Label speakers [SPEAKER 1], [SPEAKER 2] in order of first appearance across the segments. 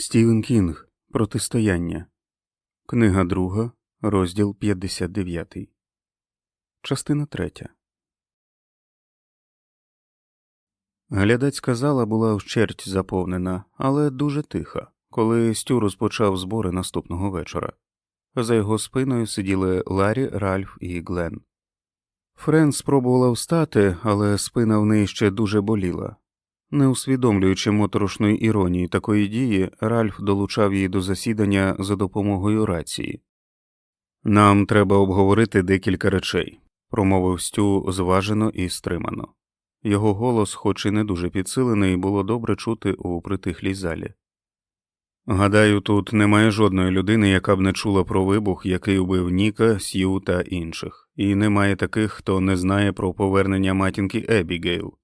[SPEAKER 1] Стівен Кінг Протистояння. Книга друга, розділ 59. Частина третя. Глядацька зала була вщерть заповнена, але дуже тиха, коли Стю розпочав збори наступного вечора. За його спиною сиділи Ларі, Ральф і Глен. Френ спробувала встати, але спина в неї ще дуже боліла. Не усвідомлюючи моторошної іронії такої дії, Ральф долучав її до засідання за допомогою рації. Нам треба обговорити декілька речей, промовив Стю зважено і стримано. Його голос, хоч і не дуже підсилений, було добре чути у притихлій залі. Гадаю, тут немає жодної людини, яка б не чула про вибух, який убив Ніка, Сью та інших, і немає таких, хто не знає про повернення матінки Ебігейл.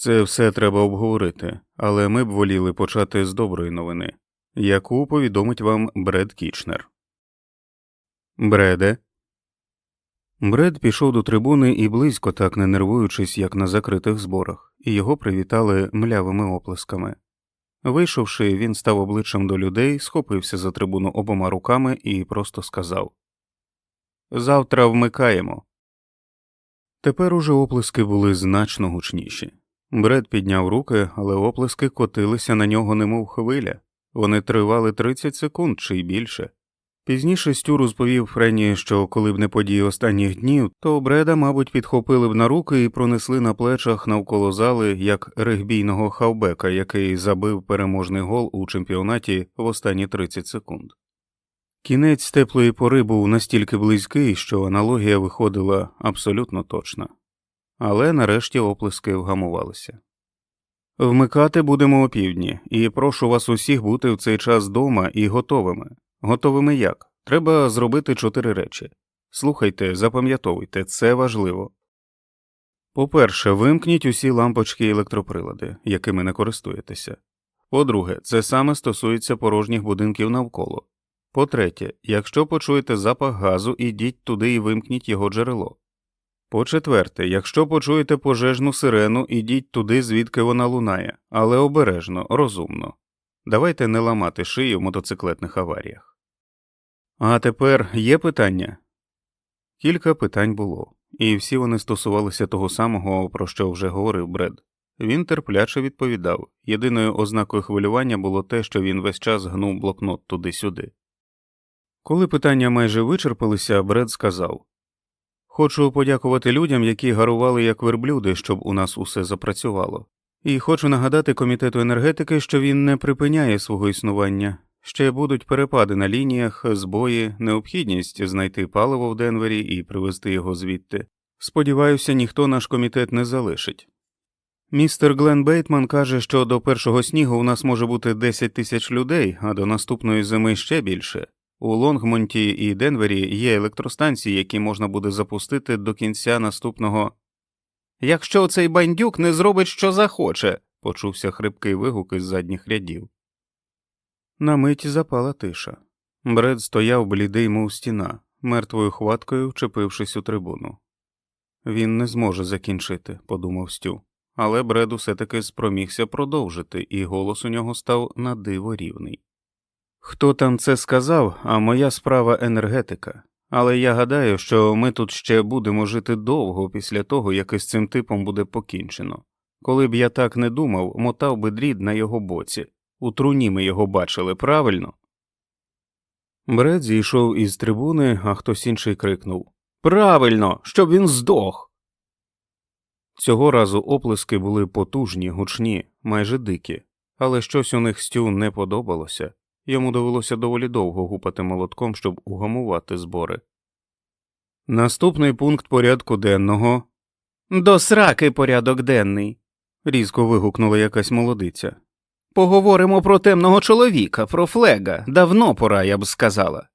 [SPEAKER 1] Це все треба обговорити, але ми б воліли почати з доброї новини, яку повідомить вам Бред Кічнер. Бреде. Бред пішов до трибуни і близько так не нервуючись, як на закритих зборах, і його привітали млявими оплесками. Вийшовши, він став обличчям до людей, схопився за трибуну обома руками і просто сказав Завтра вмикаємо. Тепер уже оплески були значно гучніші. Бред підняв руки, але оплески котилися на нього, немов хвиля. Вони тривали 30 секунд чи й більше. Пізніше Стю розповів Френі, що коли б не події останніх днів, то Бреда, мабуть, підхопили б на руки і пронесли на плечах навколо зали як регбійного хавбека, який забив переможний гол у чемпіонаті в останні 30 секунд. Кінець теплої пори був настільки близький, що аналогія виходила абсолютно точна але нарешті оплески вгамувалися. Вмикати будемо опівдні, і прошу вас усіх бути в цей час дома і готовими. Готовими як? Треба зробити чотири речі. Слухайте, запам'ятовуйте, це важливо. По перше, вимкніть усі лампочки і електроприлади, якими не користуєтеся. По друге, це саме стосується порожніх будинків навколо. По третє, якщо почуєте запах газу, ідіть туди і вимкніть його джерело. По четверте, якщо почуєте пожежну сирену, ідіть туди, звідки вона лунає, але обережно, розумно. Давайте не ламати шиї в мотоциклетних аваріях. А тепер є питання? Кілька питань було, і всі вони стосувалися того самого, про що вже говорив Бред. Він терпляче відповідав єдиною ознакою хвилювання було те, що він весь час гнув блокнот туди-сюди. Коли питання майже вичерпалися, Бред сказав Хочу подякувати людям, які гарували як верблюди, щоб у нас усе запрацювало. І хочу нагадати комітету енергетики, що він не припиняє свого існування. Ще будуть перепади на лініях, збої, необхідність знайти паливо в Денвері і привезти його звідти. Сподіваюся, ніхто наш комітет не залишить. Містер Глен Бейтман каже, що до першого снігу у нас може бути 10 тисяч людей, а до наступної зими ще більше. У Лонгмонті і Денвері є електростанції, які можна буде запустити до кінця наступного. Якщо цей бандюк не зробить, що захоче, почувся хрипкий вигук із задніх рядів. На мить запала тиша. Бред стояв блідий, мов стіна, мертвою хваткою вчепившись у трибуну. Він не зможе закінчити, подумав Стю, але Бред усе таки спромігся продовжити, і голос у нього став на диво рівний. Хто там це сказав, а моя справа енергетика. Але я гадаю, що ми тут ще будемо жити довго після того, як із цим типом буде покінчено. Коли б я так не думав, мотав би дрід на його боці. У труні ми його бачили, правильно? Бред зійшов із трибуни, а хтось інший крикнув Правильно, щоб він здох. Цього разу оплески були потужні, гучні, майже дикі, але щось у них стю не подобалося. Йому довелося доволі довго гупати молотком, щоб угамувати збори. Наступний пункт порядку денного. До сраки порядок денний. різко вигукнула якась молодиця. Поговоримо про темного чоловіка, про флега. Давно пора, я б сказала.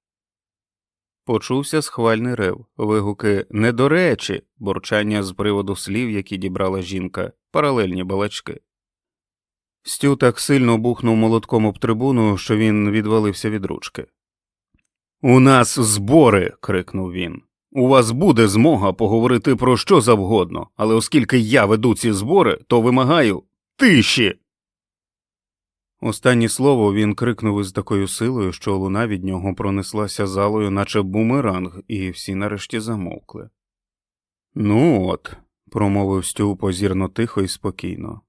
[SPEAKER 1] Почувся схвальний рев, вигуки «Не до речі», борчання з приводу слів, які дібрала жінка, паралельні балачки. Стю так сильно бухнув молотком об трибуну, що він відвалився від ручки. У нас збори. крикнув він. У вас буде змога поговорити про що завгодно, але оскільки я веду ці збори, то вимагаю тиші. Останнє слово він крикнув із такою силою, що луна від нього пронеслася залою, наче бумеранг, і всі нарешті замовкли. Ну от, промовив Стю позірно тихо і спокійно.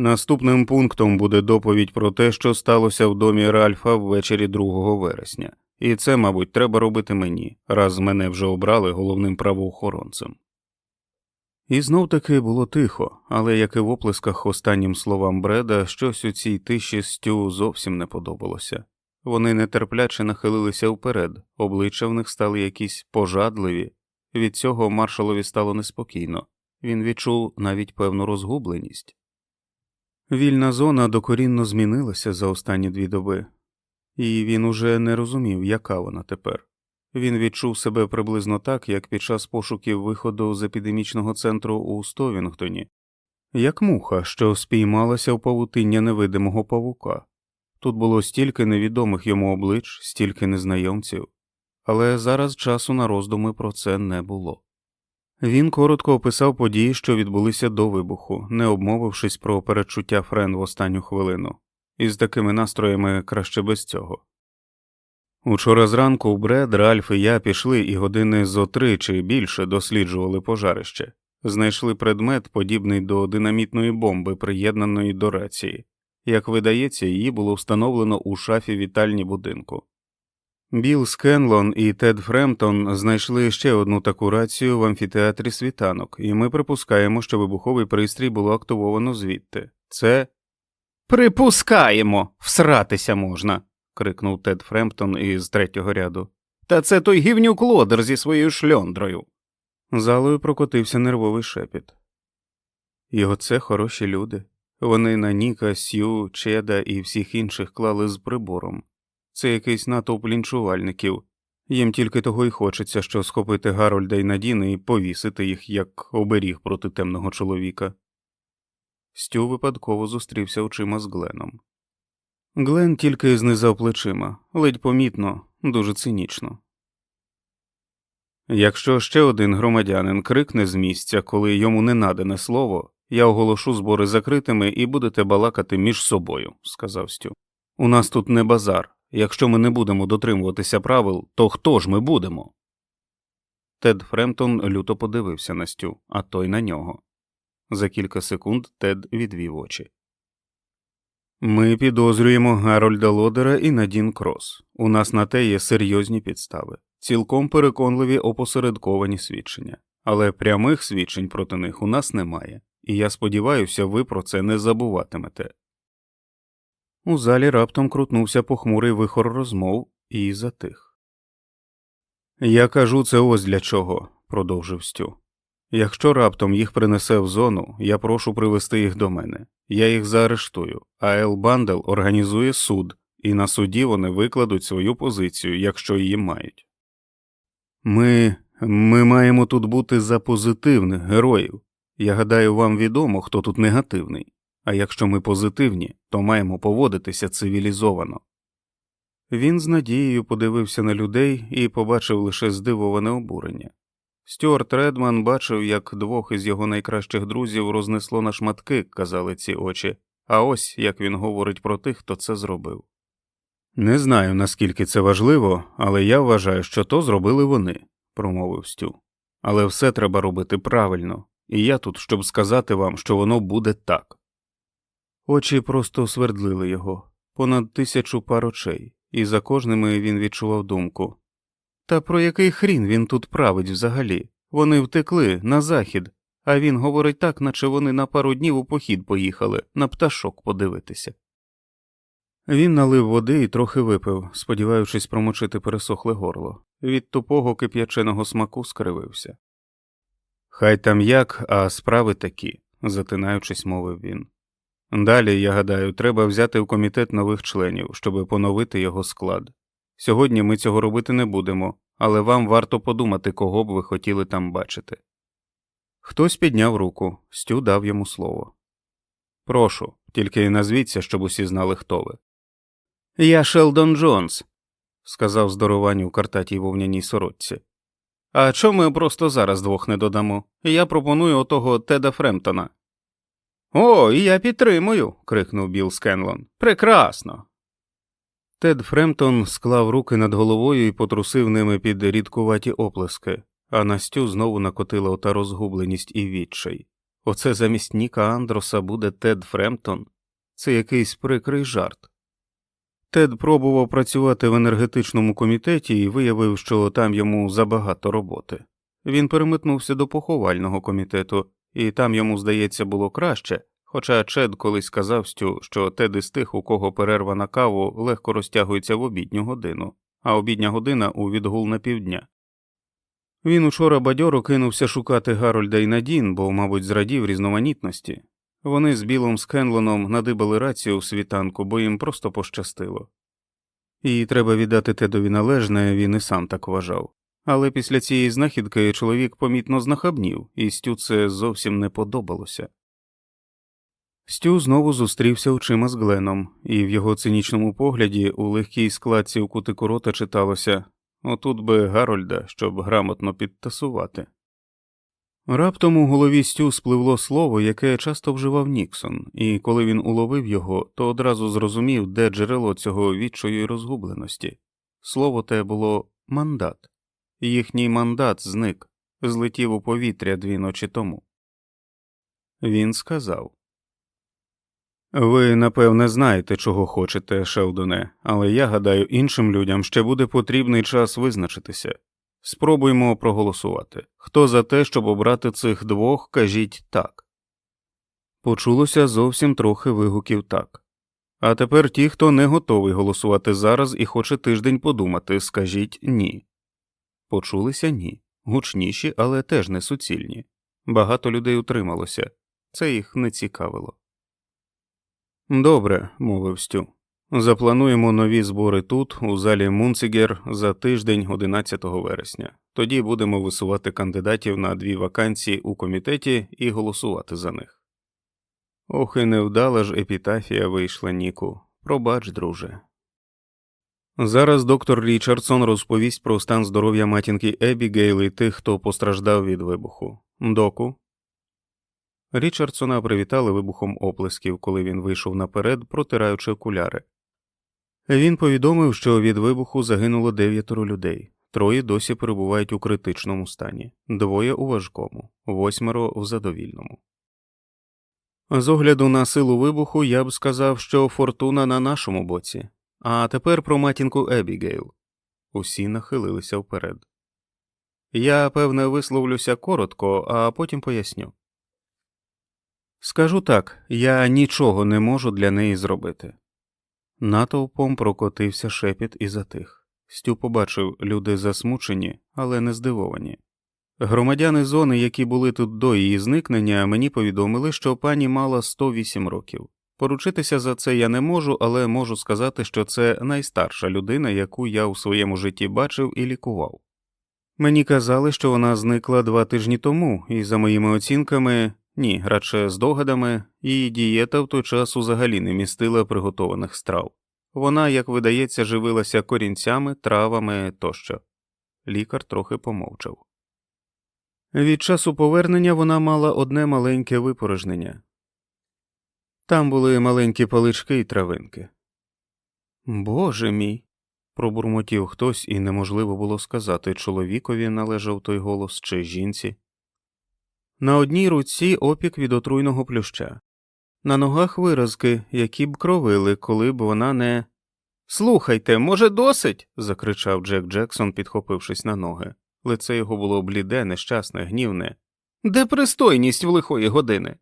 [SPEAKER 1] Наступним пунктом буде доповідь про те, що сталося в домі Ральфа ввечері 2 вересня, і це, мабуть, треба робити мені, раз мене вже обрали головним правоохоронцем. І знов таки було тихо, але як і в оплесках останнім словам Бреда, щось у цій тиші Стю зовсім не подобалося. Вони нетерпляче нахилилися вперед, обличчя в них стали якісь пожадливі. Від цього маршалові стало неспокійно, він відчув навіть певну розгубленість. Вільна зона докорінно змінилася за останні дві доби, і він уже не розумів, яка вона тепер. Він відчув себе приблизно так, як під час пошуків виходу з епідемічного центру у Стовінгтоні, як муха, що спіймалася в павутиння невидимого павука. Тут було стільки невідомих йому облич, стільки незнайомців, але зараз часу на роздуми про це не було. Він коротко описав події, що відбулися до вибуху, не обмовившись про передчуття Френ в останню хвилину, і з такими настроями краще без цього. Учора зранку Бред, Ральф і я пішли і години зо три чи більше досліджували пожарище, знайшли предмет, подібний до динамітної бомби, приєднаної до рації. Як видається, її було встановлено у шафі вітальні будинку. Білл Скенлон і Тед Фремтон знайшли ще одну таку рацію в амфітеатрі світанок, і ми припускаємо, що вибуховий пристрій було активовано звідти. Це. Припускаємо, всратися можна. крикнув Тед Фремптон із третього ряду. Та це той гівнюк лодер зі своєю шльондрою. Залою прокотився нервовий шепіт. І оце хороші люди. Вони на Ніка, Сью, Чеда і всіх інших клали з прибором. Це якийсь натовп лінчувальників. Їм тільки того й хочеться, що схопити Гарольда і Надіни і повісити їх як оберіг проти темного чоловіка. Стю випадково зустрівся очима з Гленом. Глен тільки знизав плечима, ледь помітно, дуже цинічно. Якщо ще один громадянин крикне з місця, коли йому не надане слово, я оголошу збори закритими і будете балакати між собою, сказав Стю. У нас тут не базар. Якщо ми не будемо дотримуватися правил, то хто ж ми будемо? Тед Фремтон люто подивився на Стю, а той на нього. За кілька секунд Тед відвів очі. Ми підозрюємо Гарольда Лодера і Надін Крос. У нас на те є серйозні підстави, цілком переконливі опосередковані свідчення, але прямих свідчень проти них у нас немає, і я сподіваюся, ви про це не забуватимете. У залі раптом крутнувся похмурий вихор розмов і затих. Я кажу це ось для чого, продовжив Стю. Якщо раптом їх принесе в зону, я прошу привести їх до мене. Я їх заарештую, а Ел Бандел організує суд, і на суді вони викладуть свою позицію, якщо її мають. Ми ми маємо тут бути за позитивних героїв. Я гадаю, вам відомо, хто тут негативний, а якщо ми позитивні, то маємо поводитися цивілізовано. Він з надією подивився на людей і побачив лише здивоване обурення. Стюарт Редман бачив, як двох із його найкращих друзів рознесло на шматки, казали ці очі, а ось як він говорить про тих, хто це зробив. Не знаю, наскільки це важливо, але я вважаю, що то зробили вони, промовив Стю. Але все треба робити правильно, і я тут, щоб сказати вам, що воно буде так. Очі просто свердлили його, понад тисячу пар очей, і за кожними він відчував думку та про який хрін він тут править взагалі? Вони втекли на захід, а він говорить так, наче вони на пару днів у похід поїхали, на пташок подивитися. Він налив води і трохи випив, сподіваючись промочити пересохле горло. Від тупого кип'яченого смаку скривився. Хай там як, а справи такі, затинаючись, мовив він. Далі, я гадаю, треба взяти в комітет нових членів, щоб поновити його склад. Сьогодні ми цього робити не будемо, але вам варто подумати, кого б ви хотіли там бачити. Хтось підняв руку, Стю дав йому слово. Прошу, тільки назвіться, щоб усі знали, хто ви. Я Шелдон Джонс, сказав здоровані у картатій вовняній сорочці. А чому ми просто зараз двох не додамо? Я пропоную отого Теда Фремтона. О, і я підтримую. крикнув Білл Скенлон. Прекрасно. Тед Фремтон склав руки над головою і потрусив ними під рідкуваті оплески, а Настю знову накотила ота розгубленість і відчай. Оце замість Ніка Андроса буде Тед Фремтон. Це якийсь прикрий жарт. Тед пробував працювати в енергетичному комітеті і виявив, що там йому забагато роботи. Він перемитнувся до поховального комітету, і там йому, здається, було краще, хоча Чед колись сказав Стю, що Тед із тих, у кого перерва на каву, легко розтягується в обідню годину, а обідня година у відгул на півдня. Він учора бадьоро кинувся шукати Гарольда і Надін, бо, мабуть, зрадів різноманітності. Вони з Білом Скенлоном надибали рацію у світанку, бо їм просто пощастило. І треба віддати Тедові належне, він і сам так вважав. Але після цієї знахідки чоловік помітно знахабнів, і Стю це зовсім не подобалося. Стю знову зустрівся очима з Гленом, і в його цинічному погляді у легкій складці у кутику рота читалося отут би Гарольда, щоб грамотно підтасувати. Раптом у голові Стю спливло слово, яке часто вживав Ніксон, і коли він уловив його, то одразу зрозумів, де джерело цього відчою розгубленості. Слово те було мандат. Їхній мандат зник, злетів у повітря дві ночі тому. Він сказав Ви, напевне, знаєте, чого хочете, Шелдоне, але я гадаю, іншим людям ще буде потрібний час визначитися. Спробуймо проголосувати. Хто за те, щоб обрати цих двох, кажіть так. Почулося зовсім трохи вигуків так. А тепер ті, хто не готовий голосувати зараз і хоче тиждень подумати, скажіть ні. Почулися ні. Гучніші, але теж не суцільні. Багато людей утрималося, це їх не цікавило. Добре, мовив Стю. Заплануємо нові збори тут, у залі Мунцигер, за тиждень 11 вересня. Тоді будемо висувати кандидатів на дві вакансії у комітеті і голосувати за них. Ох, і невдала ж епітафія вийшла Ніку. Пробач, друже. Зараз доктор Річардсон розповість про стан здоров'я матінки Ебігейл і тих, хто постраждав від вибуху. Доку. Річардсона привітали вибухом оплесків, коли він вийшов наперед, протираючи окуляри. Він повідомив, що від вибуху загинуло дев'ятеро людей, троє досі перебувають у критичному стані, двоє у важкому, восьмеро в задовільному. З огляду на силу вибуху я б сказав, що фортуна на нашому боці, а тепер про матінку Ебігейл. Усі нахилилися вперед. Я, певне, висловлюся коротко, а потім поясню. Скажу так я нічого не можу для неї зробити. Натовпом прокотився шепіт і затих. Стю побачив люди засмучені, але не здивовані. Громадяни зони, які були тут до її зникнення, мені повідомили, що пані мала 108 років. Поручитися за це я не можу, але можу сказати, що це найстарша людина, яку я у своєму житті бачив і лікував. Мені казали, що вона зникла два тижні тому, і, за моїми оцінками, ні, радше здогадами, її дієта в той час взагалі не містила приготованих страв. Вона, як видається, живилася корінцями, травами тощо. Лікар трохи помовчав. Від часу повернення вона мала одне маленьке випорожнення. Там були маленькі палички і травинки. Боже мій. пробурмотів хтось, і неможливо було сказати, чоловікові належав той голос чи жінці. На одній руці опік від отруйного плюща, на ногах виразки, які б кровили, коли б вона не. Слухайте, може, досить. закричав Джек Джексон, підхопившись на ноги. Лице його було бліде, нещасне, гнівне. Де пристойність в лихої години?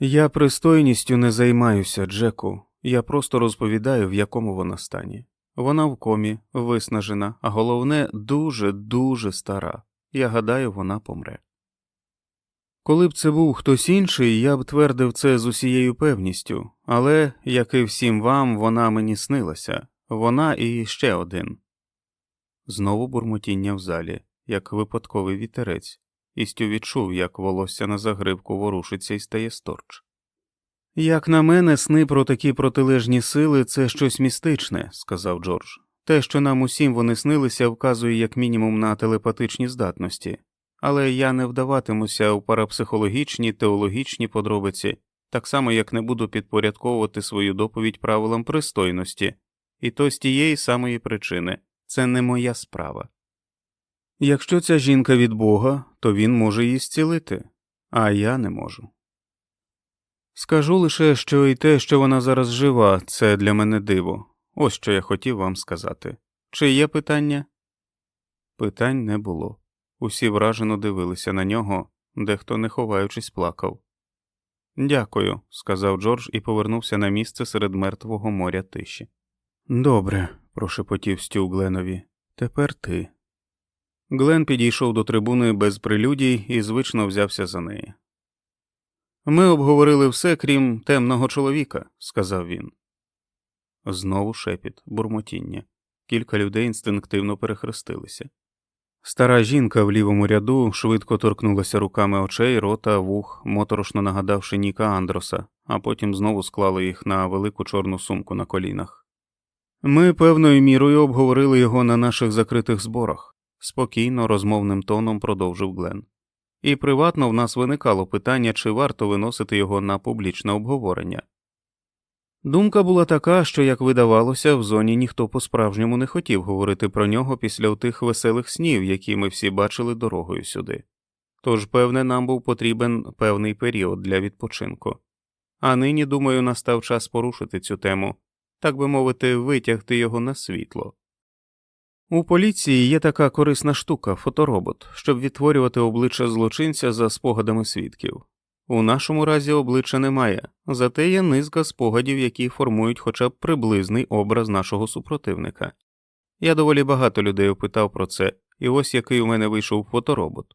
[SPEAKER 1] Я пристойністю не займаюся, Джеку. Я просто розповідаю, в якому вона стані. Вона в комі, виснажена, а головне, дуже, дуже стара. Я гадаю, вона помре. Коли б це був хтось інший, я б твердив це з усією певністю, але, як і всім вам, вона мені снилася, вона і ще один. Знову бурмотіння в залі, як випадковий вітерець, і Стю відчув, як волосся на загривку ворушиться і стає сторч. Як на мене, сни про такі протилежні сили це щось містичне, сказав Джордж. Те, що нам усім вони снилися, вказує як мінімум на телепатичні здатності. але я не вдаватимуся у парапсихологічні теологічні подробиці, так само як не буду підпорядковувати свою доповідь правилам пристойності, і то з тієї самої причини це не моя справа. Якщо ця жінка від Бога, то він може її зцілити, а я не можу. Скажу лише, що і те, що вона зараз жива, це для мене диво. Ось що я хотів вам сказати. Чи є питання? Питань не було. Усі вражено дивилися на нього, дехто, не ховаючись, плакав. Дякую, сказав Джордж і повернувся на місце серед мертвого моря тиші. Добре, прошепотів Стю Гленові. Тепер ти. Глен підійшов до трибуни без прелюдій і звично взявся за неї. Ми обговорили все, крім темного чоловіка, сказав він. Знову шепіт, бурмотіння. Кілька людей інстинктивно перехрестилися. Стара жінка в лівому ряду швидко торкнулася руками очей, рота, вух, моторошно нагадавши Ніка Андроса, а потім знову склала їх на велику чорну сумку на колінах. Ми певною мірою обговорили його на наших закритих зборах, спокійно, розмовним тоном продовжив Глен. І приватно в нас виникало питання, чи варто виносити його на публічне обговорення. Думка була така, що, як видавалося, в зоні ніхто по справжньому не хотів говорити про нього після тих веселих снів, які ми всі бачили дорогою сюди. Тож, певне, нам був потрібен певний період для відпочинку. А нині, думаю, настав час порушити цю тему, так би мовити, витягти його на світло. У поліції є така корисна штука фоторобот, щоб відтворювати обличчя злочинця за спогадами свідків. У нашому разі обличчя немає, зате є низка спогадів, які формують хоча б приблизний образ нашого супротивника. Я доволі багато людей опитав про це, і ось який у мене вийшов фоторобот.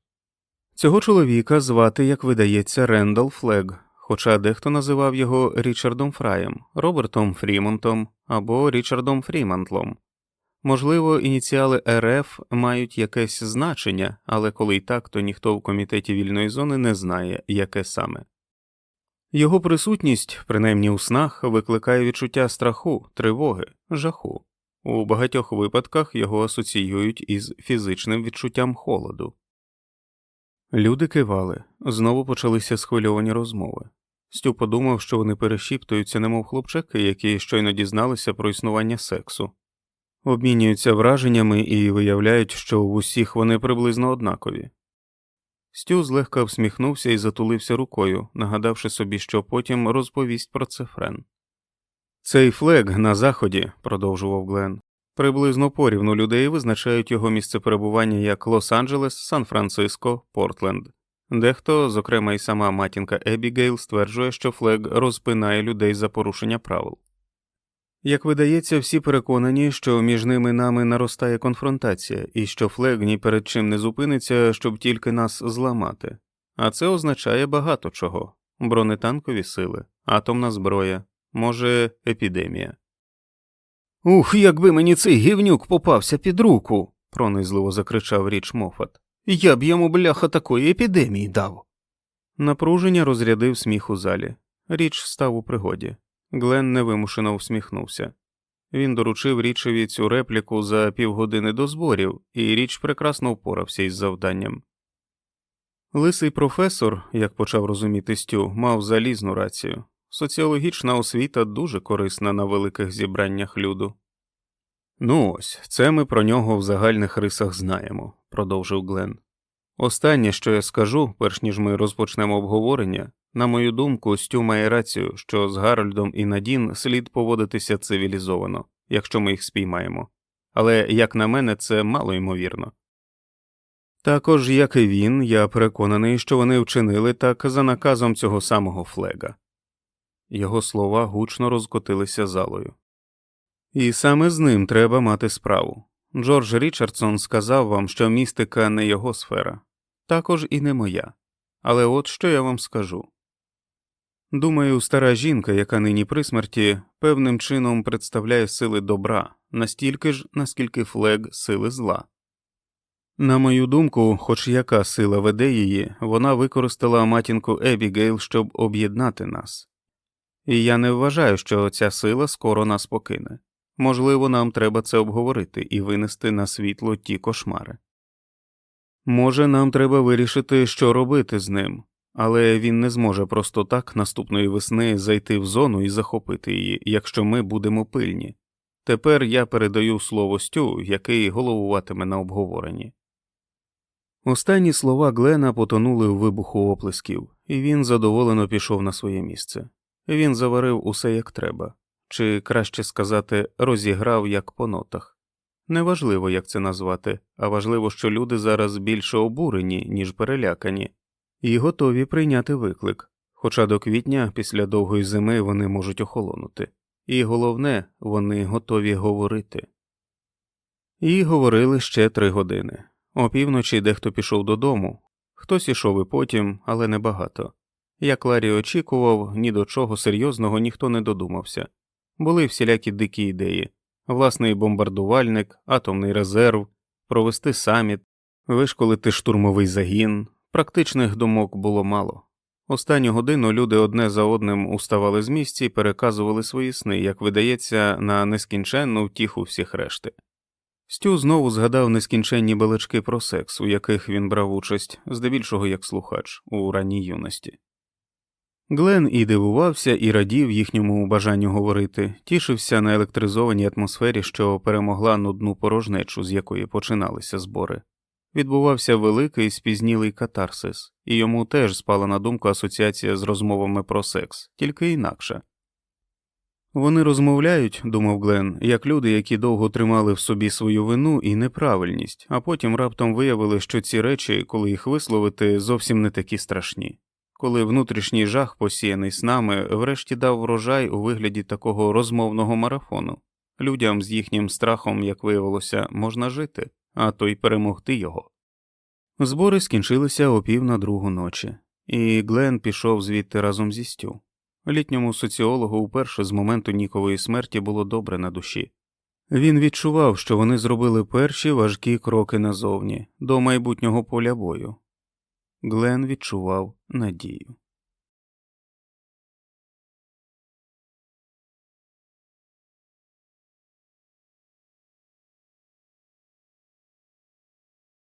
[SPEAKER 1] Цього чоловіка звати, як видається, Рендал Флег, хоча дехто називав його Річардом Фраєм, Робертом Фрімонтом або Річардом Фрімантлом. Можливо, ініціали РФ мають якесь значення, але коли й так, то ніхто в комітеті вільної зони не знає, яке саме. Його присутність, принаймні у снах, викликає відчуття страху, тривоги, жаху. У багатьох випадках його асоціюють із фізичним відчуттям холоду. Люди кивали, знову почалися схвильовані розмови. Стю подумав, що вони перешіптуються, немов хлопчаки, які щойно дізналися про існування сексу обмінюються враженнями і виявляють, що в усіх вони приблизно однакові. Стю злегка всміхнувся і затулився рукою, нагадавши собі, що потім розповість про це Френ. Цей флег на заході, продовжував Глен, приблизно порівну людей визначають його місце перебування як Лос-Анджелес, Сан-Франциско, Портленд. Дехто, зокрема й сама матінка Ебігейл, стверджує, що флег розпинає людей за порушення правил. Як видається, всі переконані, що між ними нами наростає конфронтація, і що флег ні перед чим не зупиниться, щоб тільки нас зламати. А це означає багато чого бронетанкові сили, атомна зброя, може, епідемія. Ух, якби мені цей гівнюк попався під руку, пронизливо закричав річ Мофат. Я б йому бляха такої епідемії дав. Напруження розрядив сміх у залі. Річ став у пригоді. Глен невимушено усміхнувся. Він доручив річеві цю репліку за півгодини до зборів, і річ прекрасно впорався із завданням. Лисий професор, як почав розуміти Стю, мав залізну рацію. Соціологічна освіта дуже корисна на великих зібраннях люду. Ну ось, це ми про нього в загальних рисах знаємо, продовжив Глен. Останнє, що я скажу, перш ніж ми розпочнемо обговорення, на мою думку, Стю має рацію, що з Гарольдом і Надін слід поводитися цивілізовано, якщо ми їх спіймаємо, але, як на мене, це мало ймовірно. Також, як і він, я переконаний, що вони вчинили так за наказом цього самого флега. Його слова гучно розкотилися залою. І саме з ним треба мати справу. Джордж Річардсон сказав вам, що містика не його сфера, також і не моя. Але от що я вам скажу Думаю, стара жінка, яка нині при смерті, певним чином представляє сили добра, настільки ж, наскільки флег сили зла. На мою думку, хоч яка сила веде її, вона використала матінку Ебігейл, щоб об'єднати нас. І я не вважаю, що ця сила скоро нас покине. Можливо, нам треба це обговорити і винести на світло ті кошмари. Може, нам треба вирішити, що робити з ним, але він не зможе просто так наступної весни зайти в зону і захопити її, якщо ми будемо пильні. Тепер я передаю слово Стю, який головуватиме на обговоренні. Останні слова Глена потонули у вибуху оплесків, і він задоволено пішов на своє місце. Він заварив усе як треба, чи краще сказати, розіграв як по нотах. Неважливо, як це назвати, а важливо, що люди зараз більше обурені, ніж перелякані, і готові прийняти виклик, хоча до квітня після довгої зими вони можуть охолонути, і головне, вони готові говорити. І говорили ще три години. Опівночі дехто пішов додому, хтось ішов і потім, але небагато. Як Ларі очікував, ні до чого серйозного ніхто не додумався. Були всілякі дикі ідеї власний бомбардувальник, атомний резерв, провести саміт, вишколити штурмовий загін. Практичних думок було мало. Останню годину люди одне за одним уставали з місць і переказували свої сни, як видається, на нескінченну втіху всіх решти. Стю знову згадав нескінченні балачки про секс, у яких він брав участь, здебільшого як слухач у ранній юності. Глен і дивувався, і радів їхньому бажанню говорити, тішився на електризованій атмосфері, що перемогла нудну порожнечу, з якої починалися збори. Відбувався великий спізнілий катарсис, і йому теж спала на думку асоціація з розмовами про секс, тільки інакше. Вони розмовляють, думав Глен, як люди, які довго тримали в собі свою вину і неправильність, а потім раптом виявили, що ці речі, коли їх висловити, зовсім не такі страшні. Коли внутрішній жах, посіяний снами, врешті дав врожай у вигляді такого розмовного марафону, людям з їхнім страхом, як виявилося, можна жити, а то й перемогти його. Збори скінчилися о пів на другу ночі, і Глен пішов звідти разом зі Стю. Літньому соціологу уперше з моменту Нікової смерті було добре на душі. Він відчував, що вони зробили перші важкі кроки назовні, до майбутнього поля бою. Глен відчував надію.